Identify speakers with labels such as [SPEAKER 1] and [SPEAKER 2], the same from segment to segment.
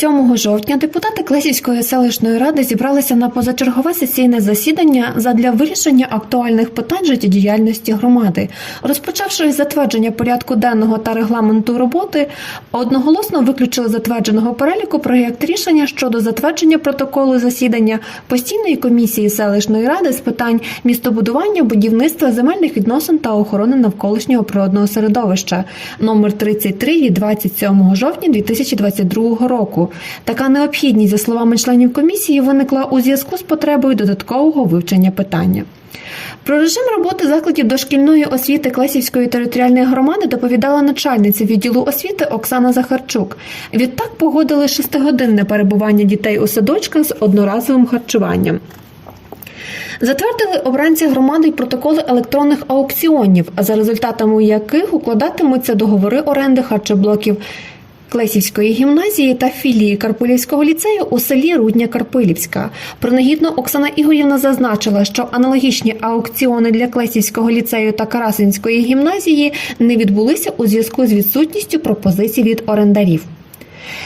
[SPEAKER 1] 27 жовтня депутати Клесівської селищної ради зібралися на позачергове сесійне засідання задля вирішення актуальних питань життєдіяльності громади. Розпочавши затвердження порядку денного та регламенту роботи, одноголосно виключили затвердженого переліку проєкт рішення щодо затвердження протоколу засідання постійної комісії селищної ради з питань містобудування, будівництва, земельних відносин та охорони навколишнього природного середовища номер 33 від 27 жовтня 2022 року. Така необхідність, за словами членів комісії, виникла у зв'язку з потребою додаткового вивчення питання. Про режим роботи закладів дошкільної освіти Клесівської територіальної громади доповідала начальниця відділу освіти Оксана Захарчук. Відтак погодили шестигодинне перебування дітей у садочках з одноразовим харчуванням. Затвердили обранці громади й протоколи електронних аукціонів, за результатами яких укладатимуться договори оренди харчоблоків Клесівської гімназії та філії Карпилівського ліцею у селі Рудня Карпилівська. Принагідно Оксана Ігорівна зазначила, що аналогічні аукціони для Клесівського ліцею та Карасинської гімназії не відбулися у зв'язку з відсутністю пропозицій від орендарів.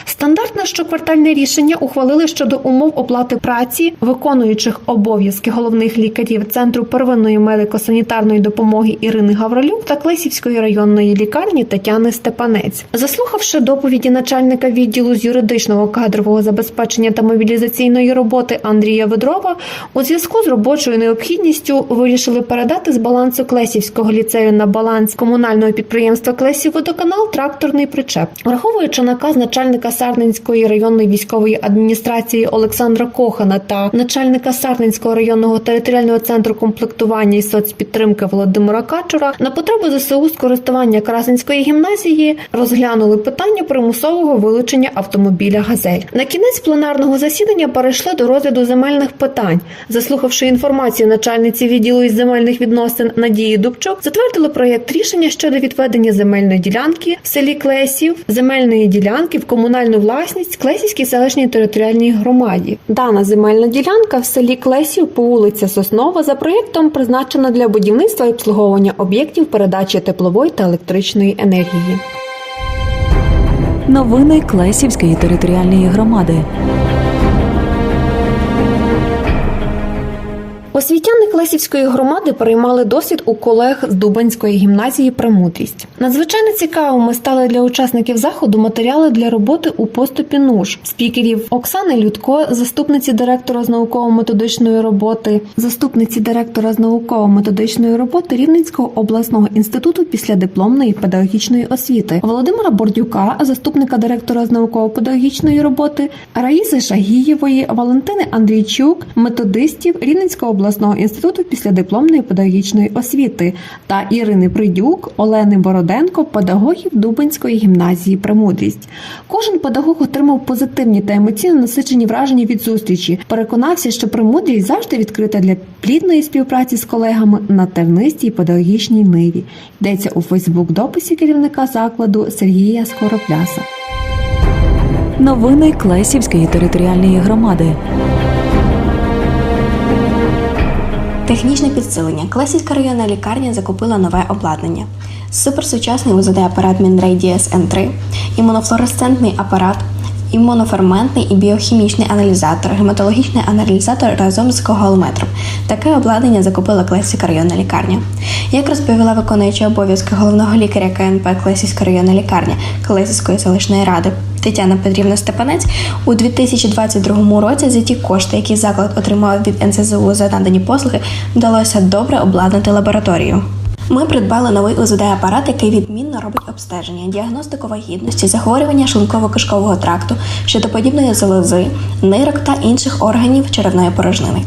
[SPEAKER 1] Стандартне щоквартальне рішення ухвалили щодо умов оплати праці виконуючих обов'язки головних лікарів Центру первинної медико-санітарної допомоги Ірини Гаврилюк та Клесівської районної лікарні Тетяни Степанець. Заслухавши доповіді начальника відділу з юридичного кадрового забезпечення та мобілізаційної роботи Андрія Ведрова, у зв'язку з робочою необхідністю вирішили передати з балансу Клесівського ліцею на баланс комунального підприємства Клесівводоканал тракторний причеп, враховуючи наказ начальника Сарненської районної військової адміністрації Олександра Кохана та начальника Сарненського районного територіального центру комплектування і соцпідтримки Володимира Качура на потребу ЗСУ з користування Красинської гімназії розглянули питання примусового вилучення автомобіля Газель. На кінець пленарного засідання перейшли до розгляду земельних питань. Заслухавши інформацію начальниці відділу із земельних відносин Надії Дубчук, затвердили проєкт рішення щодо відведення земельної ділянки в селі Клесів, земельної ділянки в комунальну власність Клесівській селищній територіальній громаді. Дана земельна ділянка в селі Клесів по вулиці Соснова за проєктом призначена для будівництва і обслуговування об'єктів передачі теплової та електричної енергії.
[SPEAKER 2] Новини Клесівської територіальної громади.
[SPEAKER 1] Освітяни Клесівської громади переймали досвід у колег з Дубанської гімназії «Премудрість». Надзвичайно цікавими стали для учасників заходу матеріали для роботи у поступі НУШ, спікерів Оксани Людко, заступниці директора з науково-методичної роботи, заступниці директора з науково-методичної роботи Рівненського обласного інституту післядипломної педагогічної освіти, Володимира Бордюка, заступника директора з науково-педагогічної роботи, Раїси Шагієвої, Валентини Андрійчук, методистів Рівненського обласного інституту післядипломної педагогічної освіти та Ірини Придюк, Олени Бороденко, педагогів Дубинської гімназії Премудрість. Кожен педагог отримав позитивні та емоційно насичені враження від зустрічі. Переконався, що премудрість завжди відкрита для плідної співпраці з колегами на тернистій педагогічній ниві. Йдеться у Фейсбук-дописі керівника закладу Сергія Скоропляса.
[SPEAKER 2] Новини Клесівської територіальної громади.
[SPEAKER 3] Технічне підсилення. Класівська районна лікарня закупила нове обладнання. Суперсучасний УЗД-апарат Мінрей DSN-3, імунофлуоресцентний апарат, імуноферментний і біохімічний аналізатор, гематологічний аналізатор разом з коголометром. Таке обладнання закупила Клесівська районна лікарня. Як розповіла виконуюча обов'язки головного лікаря КНП Клесівська районна лікарня Клесівської селищної ради Тетяна Петрівна Степанець, у 2022 році за ті кошти, які заклад отримав від НСЗУ за надані послуги, вдалося добре обладнати лабораторію. Ми придбали новий УЗД-апарат, який відмінно робить обстеження, діагностику вагітності, захворювання шлунково-кишкового тракту, щитоподібної залози, нирок та інших органів черевної порожнини.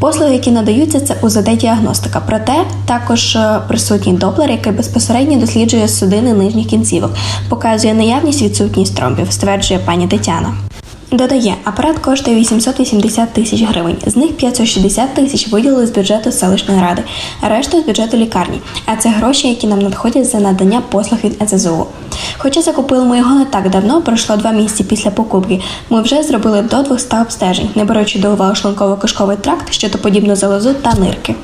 [SPEAKER 3] Послуги, які надаються, це УЗД-діагностика. Проте також е, присутній доплер, який безпосередньо досліджує судини нижніх кінцівок, показує наявність відсутність тромбів, стверджує пані Тетяна. Додає, апарат коштує 880 тисяч гривень, з них 560 тисяч виділили з бюджету селищної ради, а решту з бюджету лікарні. А це гроші, які нам надходять за надання послуг від НСЗУ. Хоча закупили ми його не так давно, пройшло два місяці після покупки. Ми вже зробили до 200 обстежень, не беручи до уваги шлунково-кишковий тракт, щитоподібну залозу та нирки.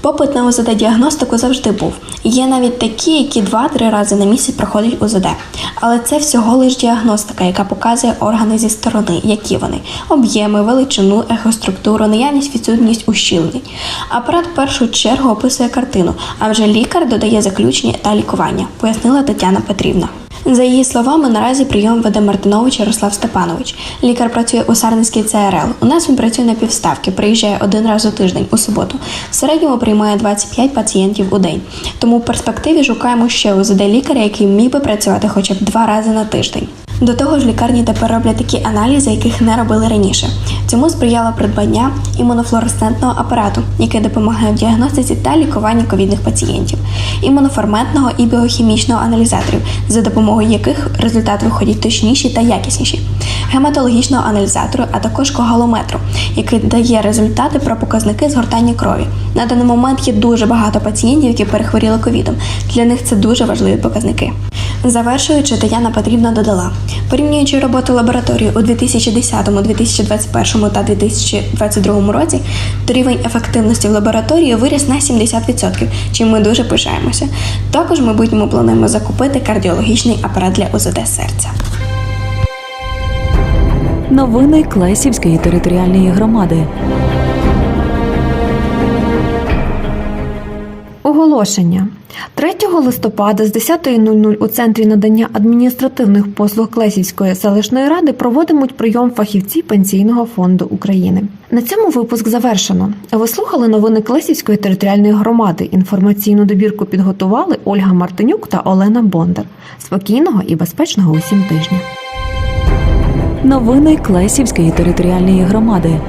[SPEAKER 3] Попит на УЗД-діагностику завжди був. Є навіть такі, які 2-3 рази на місяць проходять УЗД. Але це всього лиш діагностика, яка показує органи зі сторони, які вони об'єми, величину, ехоструктуру, наявність, відсутність ущільнень. Апарат в першу чергу описує картину, а вже лікар додає заключення та лікування, пояснила Тетяна Петрівна. За її словами, наразі прийом веде Мартинович Ярослав Степанович. Лікар працює у Сарненській ЦРЛ. У нас він працює на півставки, приїжджає один раз у тиждень у суботу. В середньому приймає 25 пацієнтів у день. Тому в перспективі шукаємо ще УЗД лікаря, який міг би працювати хоча б два рази на тиждень. До того ж, лікарні тепер роблять такі аналізи, яких не робили раніше. Цьому сприяло придбання імунофлуоресцентного апарату, який допомагає в діагностиці та лікуванні ковідних пацієнтів, імуноферментного і біохімічного аналізаторів, за допомогою яких результати виходять точніші та якісніші, гематологічного аналізатору, а також когалометру, який дає результати про показники згортання крові. На даний момент є дуже багато пацієнтів, які перехворіли ковідом. Для них це дуже важливі показники. Завершуючи, Тетяна Петрівна додала, порівнюючи роботу лабораторії у 2010, 2021 та 2022 році, то рівень ефективності в лабораторії виріс на 70%, чим ми дуже пишаємося. Також в майбутньому плануємо закупити кардіологічний апарат для УЗД серця.
[SPEAKER 2] Новини Клесівської територіальної громади.
[SPEAKER 1] Оголошення 3 листопада з 10.00 у центрі надання адміністративних послуг Клесівської селищної ради проводимуть прийом фахівці Пенсійного фонду України. На цьому випуск завершено. Ви слухали новини Клесівської територіальної громади. Інформаційну добірку підготували Ольга Мартинюк та Олена Бондар. Спокійного і безпечного усім тижня.
[SPEAKER 2] Новини Клесівської територіальної громади.